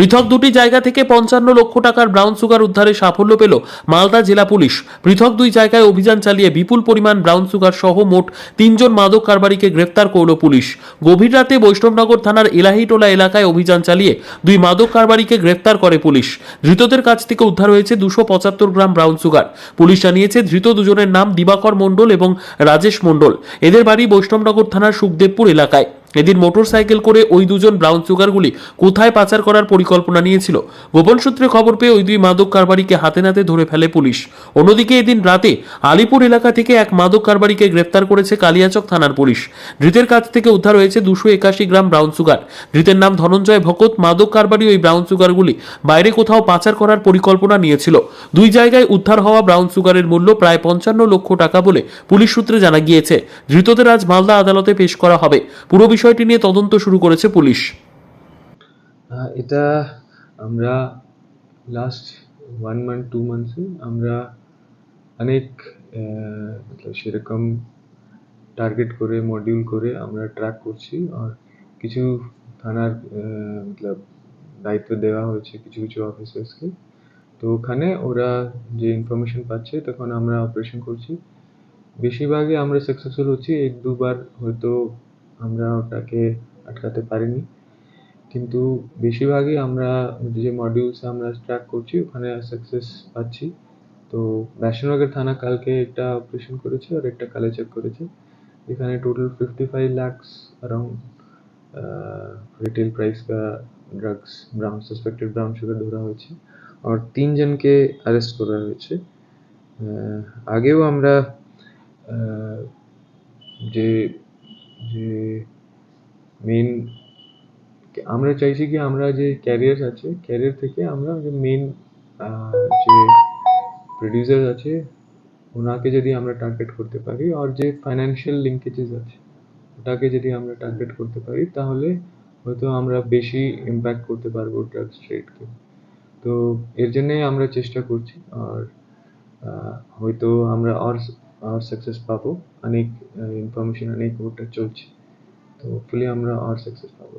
পৃথক দুটি জায়গা থেকে পঞ্চান্ন লক্ষ টাকার ব্রাউন সুগার উদ্ধারে সাফল্য পেল মালদা জেলা পুলিশ। পৃথক দুই জায়গায় অভিযান চালিয়ে বিপুল পরিমাণ ব্রাউন সুগার সহ মোট তিনজন মাদক কারবারিকে গ্রেফতার করল পুলিশ। গভীর রাতে বৈষ্ণবনগর থানার এলাহিটোলা এলাকায় অভিযান চালিয়ে দুই মাদক কারবারিকে গ্রেফতার করে পুলিশ। ধৃতদের কাছ থেকে উদ্ধার হয়েছে দুশো পঁচাত্তর গ্রাম ব্রাউন সুগার। পুলিশ জানিয়েছে, ধৃত দুজনের নাম দিবাকর মণ্ডল এবং রাজেশ মণ্ডল। এদের বাড়ি বৈষ্ণবনগর থানার সুখদেবপুর এলাকায়। এদিন মোটর সাইকেল করে ওই দুজন ব্রাউন সুগারগুলি কোথায় পাচার করার পরিকল্পনা নিয়েছিল? গোপন সূত্রে খবর পেয়ে ওই দুই মাদক কারবারিকে হাতে নাতে ধরে ফেলে পুলিশ। অন্যদিকে এদিন রাতে আলিপুর এলাকা থেকে এক মাদক কারবারিকে গ্রেপ্তার করেছে কালিয়াচক থানার পুলিশ। ধৃতের কাছ থেকে উদ্ধার হয়েছে দুশো একাশি গ্রাম ব্রাউন সুগার। ধৃতের নাম ধনঞ্জয় ভকত। মাদক কারবারি ওই ব্রাউন সুগারগুলি বাইরে কোথাও পাচার করার পরিকল্পনা নিয়েছিল। দুই জায়গায় উদ্ধার হওয়া ব্রাউন সুগারের মূল্য প্রায় পঞ্চান্ন লক্ষ টাকা বলে পুলিশ সূত্রে জানা গিয়েছে। ধৃতদের আজ মালদা আদালতে পেশ করা হবে। পুরো বিষয়টি নিয়ে তদন্ত শুরু করেছে পুলিশ। এটা আমরা লাস্ট ওয়ান মান্থ টু মান্থসে আমরা অনেক সেরকম টার্গেট করে মডিউল করে আমরা ট্র্যাক করছি আর কিছু থানার মতলব দায়িত্ব দেওয়া হয়েছে কিছু কিছু অফিসার্সকে তো ওখানে ওরা যে ইনফরমেশন পাচ্ছে তখন আমরা অপারেশন করছি। বেশিরভাগই আমরা সাকসেসফুল হচ্ছি, এক, দুবার হয়তো আমরা ওটাকে আটকাতে পারিনি কিন্তু বেশিরভাগই আমরা যে মডিউলস আমরা ট্র্যাক করছি ওখানে সাকসেস পাচ্ছি তো বৈষ্ণবনগর থানা কালকে একটা অপারেশন করেছে আর একটা কালে চেক করেছে এখানে total fifty five lakhs around retail price का drugs brown suspected brown sugar ধরা হয়েছে আর তিনজনকে অ্যারেস্ট করা হয়েছে আহ, আগেও আমরা আহ, যে যে মেন আমরা চাইছি কি আমরা যে ক্যারিয়ার আছে ক্যারিয়ার থেকে আমরা যে মেন যে প্রডিউসার আছে, ওনাকে যদি আমরা টার্গেট করতে পারি আর যে ফাইন্যান্সিয়াল লিঙ্কেজেস আছে, ওটাকে যদি আমরা টার্গেট করতে পারি, তাহলে হয়তো আমরা বেশি ইম্প্যাক্ট করতে পারব ড্রাগস ট্রেডকে তো এর জন্যই আমরা চেষ্টা করছি, আর হয়তো আমরা আর আর সাকসেস পাবো অনেক ইনফরমেশন অনেক ওটা চলছে। তো হোপফুলি আমরা আর সাকসেস পাবো।